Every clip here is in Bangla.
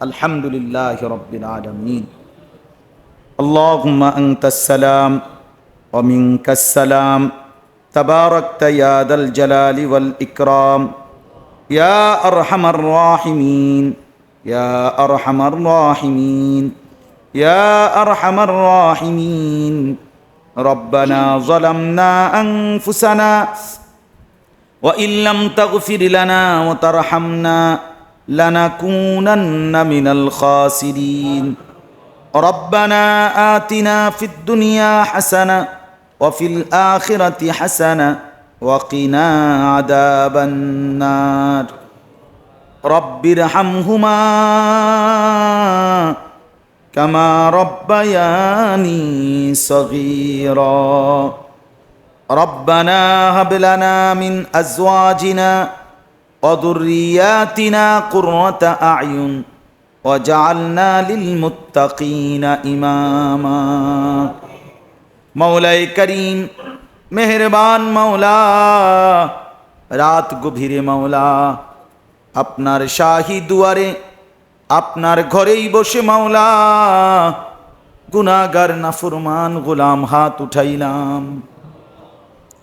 الحمد لله رب العالمين اللهم أنت السلام ومنك السلام تباركت يا ذا الجلال والإكرام يا أرحم الراحمين يا أرحم الراحمين يا أرحم الراحمين ربنا ظلمنا أنفسنا وإن لم تغفر لنا وترحمنا لنكونن من الخاسرين. ربنا آتنا في الدنيا حسنة وفي الآخرة حسنة وقنا عذاب النار. رب ارحمهما كما ربياني صغيرا. ربنا هب لنا من أزواجنا অদুরিয়াতিনা ইমামা। মৌলাই করিম, মেহরবান মৌলা, রাত গভীরে মাওলা আপনার শাহি দুয়ারে, আপনার ঘরেই বসে মাওলা গুনাগার নাফুরমান গোলাম হাত উঠাইলাম।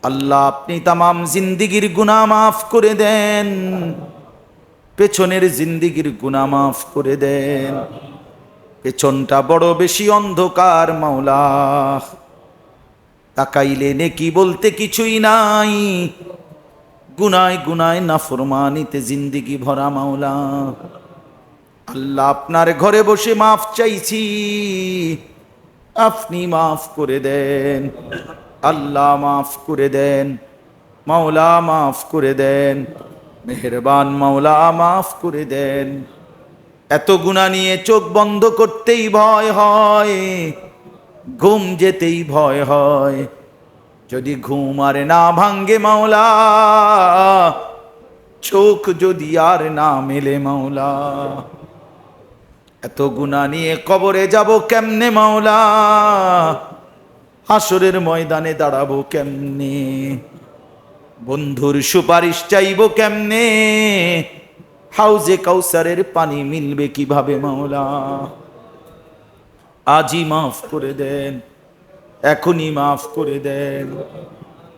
আল্লাহ, আপনি তামাম জিন্দিগির গুনাহ মাফ করে দেন। পেছনের জিন্দিগির গুনাহ মাফ করে দেন। পেছনটা বড় বেশি অন্ধকার, মাওলা। তাকাইলে নেকি বলতে কিছুই নাই। গুনায় গুনায় নাফরমানিতে জিন্দিগি ভরা, মাওলা। আল্লাহ, আপনার ঘরে বসে মাফ চাইছি। আপনি মাফ করে দেন। আল্লাহ মাফ করে দেন, মাওলা মাফ করে দেন, মেহরবান মাওলা মাফ করে দেন। এত গুণা নিয়ে চোখ বন্ধ করতেই ভয় হয়, ঘুম যেতেই ভয় হয়। যদি ঘুম আর না ভাঙ্গে মাওলা, চোখ যদি আর না মেলে মাওলা। এত গুণা নিয়ে কবরে যাব কেমনে মাওলা? হাসরের ময়দানে দাঁড়াবো কেমনে? বন্ধুর সুপারিশ চাইব কেমনে? হাউজে কাউসারের পানি মিলবে কীভাবে, মাওলা? আজই মাফ করে দেন, এখনই মাফ করে দেন।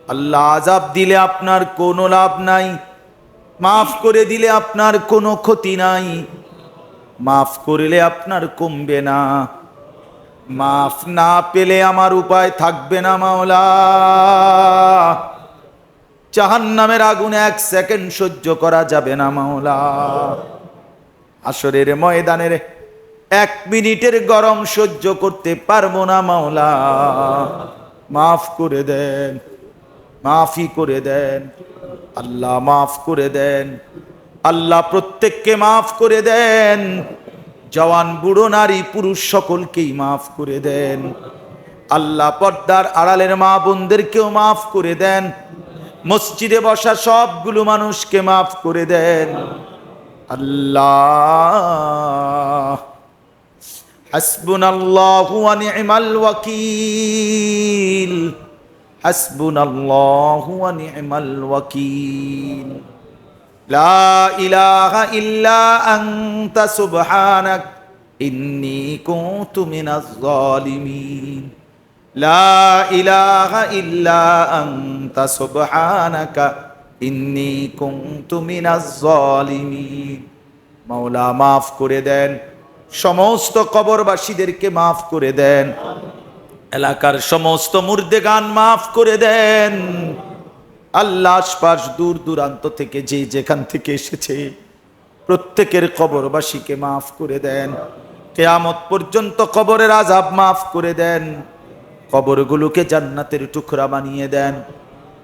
আল্লাহ আজাব দিলে আপনার কোনো লাভ নাই, মাফ করে দিলে আপনার কোনো ক্ষতি নাই, মাফ করলে আপনার কমবে না। মাফ না পেলে আমার উপায় থাকবে না, মাওলা। জাহান নামের আগুন এক সেকেন্ড সহ্য করা যাবে না, মাওলা। আসরের ময়দানের এক মিনিটের গরম সহ্য করতে পারব না, মাওলা। মাফ করে দেন মাফি করে দেন, আল্লাহ মাফ করে দেন, আল্লাহ প্রত্যেককে মাফ করে দেন। জওয়ান বুড়ো নারী পুরুষ সকলকেই মাফ করে দেন। আল্লাহ পর্দার আড়ালের মা বোনদেরকেও মাফ করে দেন। মসজিদে বসা সবগুলো মানুষকে মাফ করে দেন। আল্লাহ। হাসবুনাল্লাহু ওয়া নি'মাল ওয়াকিল। ওয়াকিল। লা ইলাহা ইল্লা লা ইলাহা ইল্লা মাওলা মাফ করে দেন, সমস্ত কবরবাসীদেরকে মাফ করে দেন। এলাকার সমস্ত মুর্দে গান মাফ করে দেন। আল্লাহ আশপাশ দূর দূরান্ত থেকে যে যেখান থেকে এসেছে, প্রত্যেকের কবরবাসীকে মাফ করে দেন। কেয়ামত পর্যন্ত কবরের আজাব মাফ করে দেন। কবরগুলোকে জান্নাতের টুকরা বানিয়ে দেন।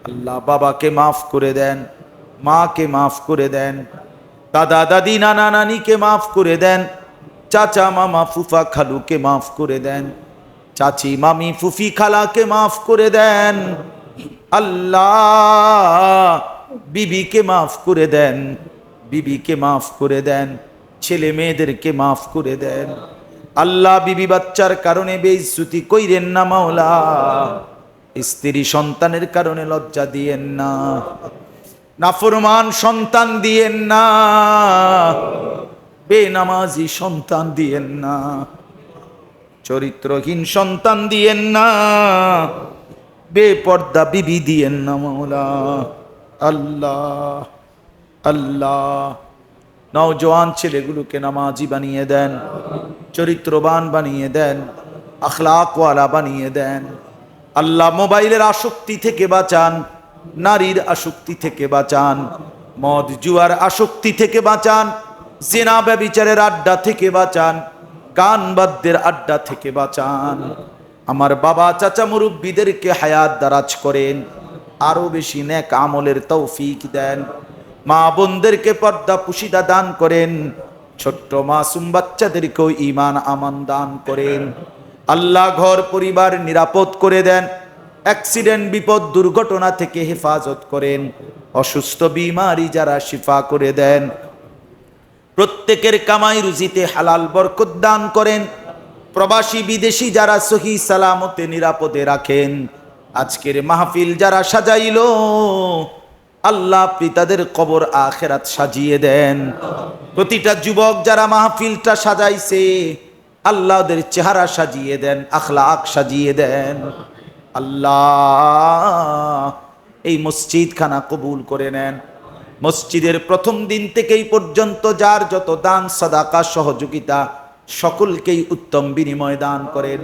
আল্লাহ বাবাকে মাফ করে দেন, মাকে মাফ করে দেন, দাদা, দাদি, নানা, নানিকে মাফ করে দেন, চাচা, মামা, ফুফা, খালুকে মাফ করে দেন, চাচি, মামি, ফুফি, খালাকে মাফ করে দেন। আল্লাহ, বিবিকে মাফ করে দেন, বিবিকে মাফ করে দেন, ছেলে মেয়েদেরকে মাফ করে দেন। আল্লাহ, বিবি বাচ্চার কারণে বেইজ্জুতি কইরেন না মাওলা, স্ত্রী সন্তানের কারণে লজ্জা দিয়েন না, নাফরমান সন্তান দিয়েন না, বেনামাজি সন্তান দিয়েন না, চরিত্রহীন সন্তান দিয়েন না। বেপর্দা বিবি দিয়েন না মৌলা আল্লাহ আল্লাহ। নওজোয়ান ছেলেগুলোকে নামাজি বানিয়ে দেন, চরিত্রবান বানিয়ে দেন, আখলাকওয়ালা বানিয়ে দেন। আল্লাহ মোবাইলের আসক্তি থেকে বাঁচান, নারীর আসক্তি থেকে বাঁচান, মদ জুয়ার আসক্তি থেকে বাঁচান, জেনা ব্যবিচারের আড্ডা থেকে বাঁচান, গান বাদ্যের আড্ডা থেকে বাঁচান। আমার বাবা চাচা মুরব্বীদেরকে হায়াত দারাজ করেন আরও বেশি নেক আমলের তৌফিক দেন। মা বোনদেরকে পর্দা পুশিদা দান করেন, ছোট্ট মাসুম বাচ্চাদেরকেও ইমান আমান দান করেন। আল্লাহ ঘর পরিবার নিরাপদ করে দেন, অ্যাক্সিডেন্ট, বিপদ, দুর্ঘটনা থেকে হেফাজত করেন, অসুস্থ, বিমারি যারা শিফা করে দেন। প্রত্যেকের কামাই রুজিতে হালাল বরকত দান করেন প্রবাসী বিদেশি যারা সহি সালামতে নিরাপদে রাখেন, আজকের মাহফিল যারা সাজাইল, আল্লাহ আপনি তাদের কবর আখেরাত সাজিয়ে দেন। প্রতিটা যুবক যারা মাহফিলটা সাজাইছে, আল্লাহ ওদের চেহারা সাজিয়ে দেন আখলাক সাজিয়ে দেন। আল্লাহ এই মসজিদ খানা কবুল করে নেন। মসজিদের প্রথম দিন থেকেই পর্যন্ত যার যত দান, সদাকা, সহযোগিতা সকলকেই উত্তম বিনিময় দান করেন।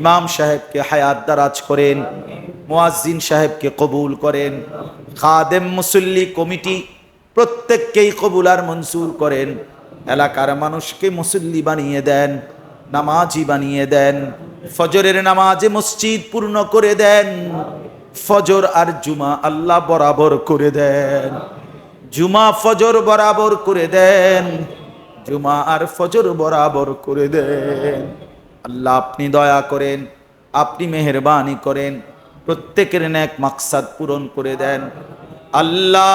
ইমাম সাহেবকে হায়াত দারাজ করেন, মুয়াজ্জিন সাহেবকে কবুল করেন, খাদেম মুসল্লি কমিটি প্রত্যেককেই কবুল আর মঞ্জুর করেন। এলাকার মানুষকে মুসল্লি বানিয়ে দেন, নামাজি বানিয়ে দেন, ফজরের নামাজে মসজিদ পূর্ণ করে দেন, ফজর আর জুমা আল্লাহ বরাবর করে দেন। জুমা ফজর বরাবর করে দেন জুমা আর ফজর বরাবর করে দেন। আল্লাহ আপনি দয়া করেন, আপনি মেহরবানি করেন, প্রত্যেকের ন্যাক মাকসাদ পূরণ করে দেন। আল্লাহ,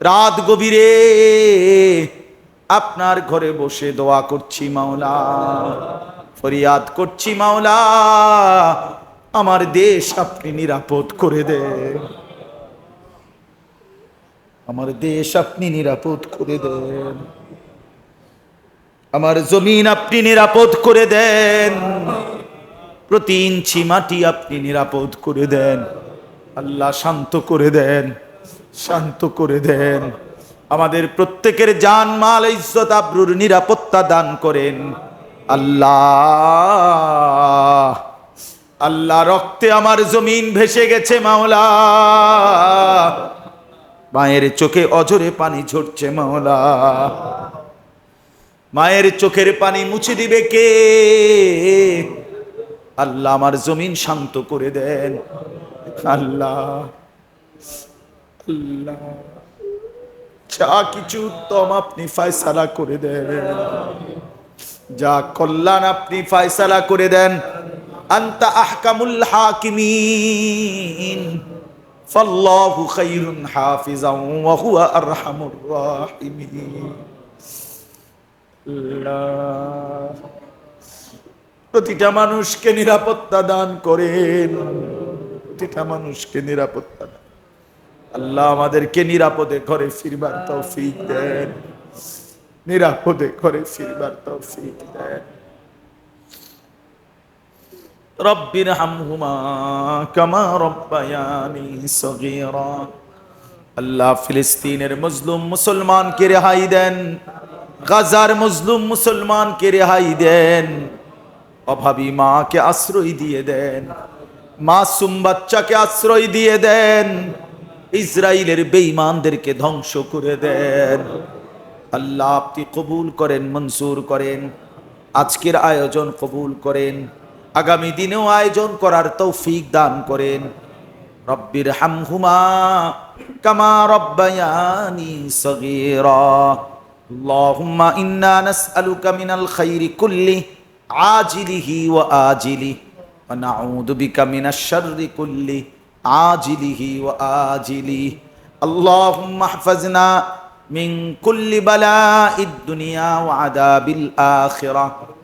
রাত গভীরে আপনার ঘরে বসে দোয়া করছি মাওলা, ফরিয়াদ করছি মাওলা, আমার দেশ আপনি নিরাপদ করে দেন। আমার দেশ আপনি নিরাপদ করে দেন। আমার জমিন আপনি নিরাপদ করে দেন। প্রতি ইঞ্চি মাটি আপনি নিরাপদ করে দেন। আল্লাহ শান্ত করে দেন, শান্ত করে দেন। আমাদের প্রত্যেকের জান, মাল, ইজ্জত, আব্রুর নিরাপত্তা দান করেন। আল্লাহ আল্লাহ রক্তে আমার জমিন ভেসে গেছে মাওলা। মায়ের চোখে অজরে পানি ঝরছে মাওলা। মায়ের চোখের পানি মুছে দিবে কে? আল্লাহ আমার জমিন শান্ত করে দেন। আল্লাহ আল্লাহ। যা কিছু উত্তম আপনি ফায়সালা করে দেন। যা কল্যাণ আপনি ফায়সালা করে দেন। আন্তা আহকামুল হাকিমিন। ফাল্লাহু খাইরুন হাফিজাও ওয়া হুয়া আরহামুর রাহিমিন। প্রতিটা মানুষকে নিরাপত্তা দান করেন। প্রতিটা মানুষকে নিরাপত্তা দান। আল্লাহ আমাদেরকে নিরাপদে ঘরে ফিরবার তৌফিক দেন। নিরাপদে ঘরে ফিরবার তৌফিক দেন। রব্বির হামহুমা কামা রব্বায়ানি সগীরা। আল্লাহ ফিলিস্তিনের মজলুম মুসলমানকে রেহাই দেন, গাজার মজলুম মুসলমানকে রেহাই দেন, অভাবী মাকে আশ্রয় দিয়ে দেন, মাসুম বাচ্চাকে আশ্রয় দিয়ে দেন ইসরায়েলের বেঈমানদেরকে ধ্বংস করে দেন। আল্লাহ আপনি কবুল করেন মনসুর করেন, আজকের আয়োজন কবুল করেন। আগামী দিনেও আয়োজন করার তৌফিক দান করেন রব্বির হামহুমা কামা রব্বায়ানি সগীরা اللهم إنا نسألك من الخير كله عاجله وآجله ونعوذ بك من الشر كله عاجله وآجله اللهم احفظنا من كل بلاء الدنيا وعذاب الآخرة